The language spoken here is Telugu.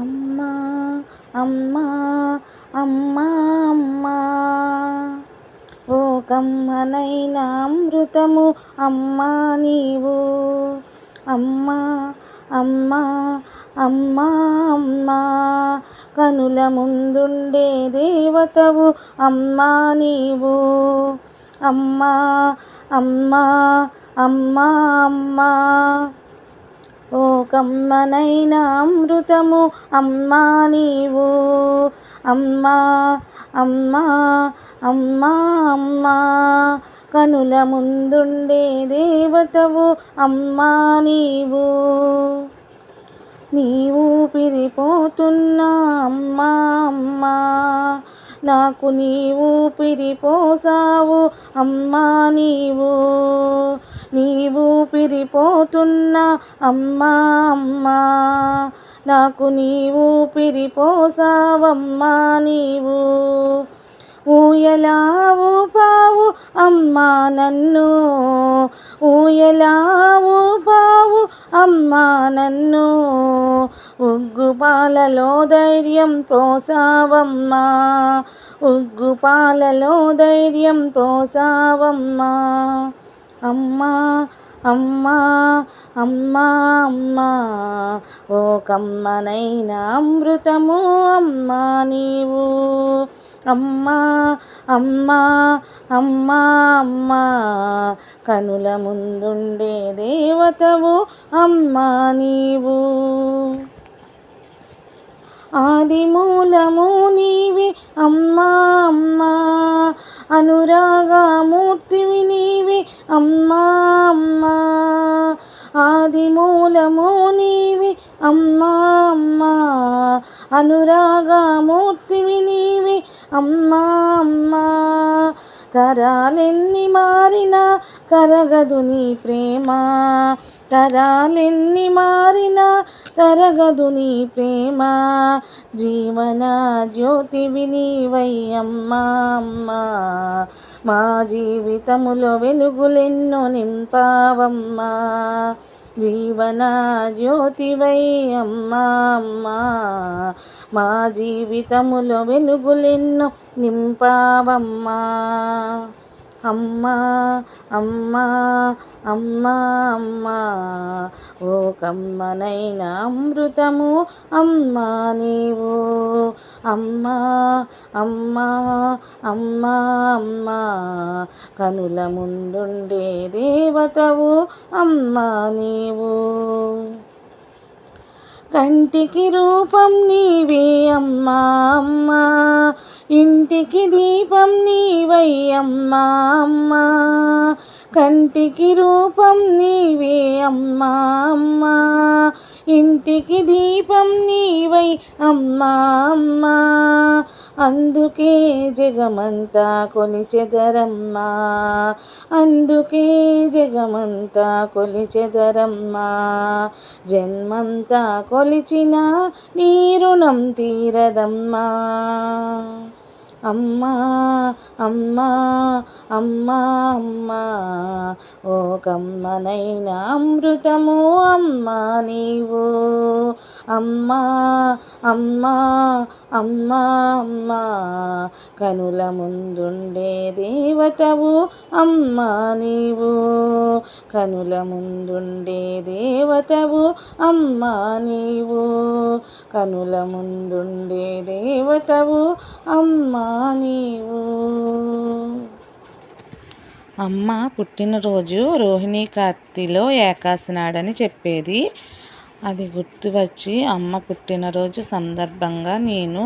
అమ్మా అమ్మా అమ్మా అమ్మా. ఓ కమ్మనైనా అమృతము అమ్మా నీవు. అమ్మా అమ్మా అమ్మా అమ్మా. కనుల ముందుండే దేవతవు అమ్మా నీవు. అమ్మా అమ్మా అమ్మా అమ్మా. ఓ కమ్మనైన అమృతము. అమ్మా నీవు. అమ్మా అమ్మా అమ్మా అమ్మా. కనుల ముందుండే దేవతవు. అమ్మా నీవు. నీవు పిరిపోతున్నా అమ్మా అమ్మా. నాకు నీవు పిరిపోసావు అమ్మా నీవు. నీవు పిరిపోతున్నా అమ్మా అమ్మా. నాకు నీవు పిరిపోసావమ్మా నీవు. ఊయలావు పావు అమ్మా నన్ను. ఊయలావు పావు అమ్మా నన్ను. ఉగ్గుపాలలో ధైర్యం పోసావమ్మా. ఉగ్గుపాలలో ధైర్యం పోసావమ్మా. అమ్మా అమ్మా అమ్మా అమ్మా. ఓ కమ్మనైన అమృతము అమ్మా నీవు. అమ్మా అమ్మా అమ్మా అమ్మా. కనుల ముందుండే దేవతవు అమ్మా నీవు. ఆది మూలము నీవి అమ్మా అమ్మా. అనురాగమూర్తివి నీవి అమ్మా అమ్మా. ఆది మూలము నీవి అమ్మా అమ్మా. అనురాగమూర్తివి నీవి అమ్మా అమ్మా తరాలెన్ని మారినా తరగదు నీ ప్రేమ. తరాలెన్ని మారినా తరగదు నీ ప్రేమ. జీవన జ్యోతివి నీవయ్యమ్మా అమ్మా. మా జీవితములో వెలుగులెన్నో నింపావమ్మా. జీవన జ్యోతివై అమ్మా అమ్మా. మా జీవితములో వెలుగులెన్నో నింపావమ్మా. అమ్మా అమ్మా అమ్మా అమ్మా. ఓ కమ్మనైన అమృతము అమ్మా నీవు. అమ్మా అమ్మా అమ్మా అమ్మా. కనుల ముందుండే దేవతవు అమ్మా నీవు. కంటికి రూపం నీవే అమ్మా అమ్మ. ఇంటికి దీపం నీవై అమ్మా కంటికి రూపం నీవే అమ్మా అమ్మ. ఇంటికి దీపం నీవై అమ్మా అమ్మా. అందుకే జగమంతా కొలిచెదరమ్మా. అందుకే జగమంతా కొలిచెదరమ్మా. జన్మంతా కొలిచిన నీ రుణం తీరదమ్మా. అమ్మా అమ్మా అమ్మా అమ్మా. ఓ కమ్మనైన అమృతము అమ్మా నీవు. అమ్మా అమ్మా అమ్మా అమ్మా. కనుల ముందుండే దేవతవు అమ్మా నీవు. కనుల ముందుండే దేవతవు అమ్మా నీవు. కనుల ముందుండే దేవతవు అమ్మా నీవు. అమ్మ పుట్టినరోజు రోహిణి కార్తిలో ఏకాశి నాడని చెప్పేది. అది గుర్తు వచ్చి అమ్మ పుట్టినరోజు సందర్భంగా నేను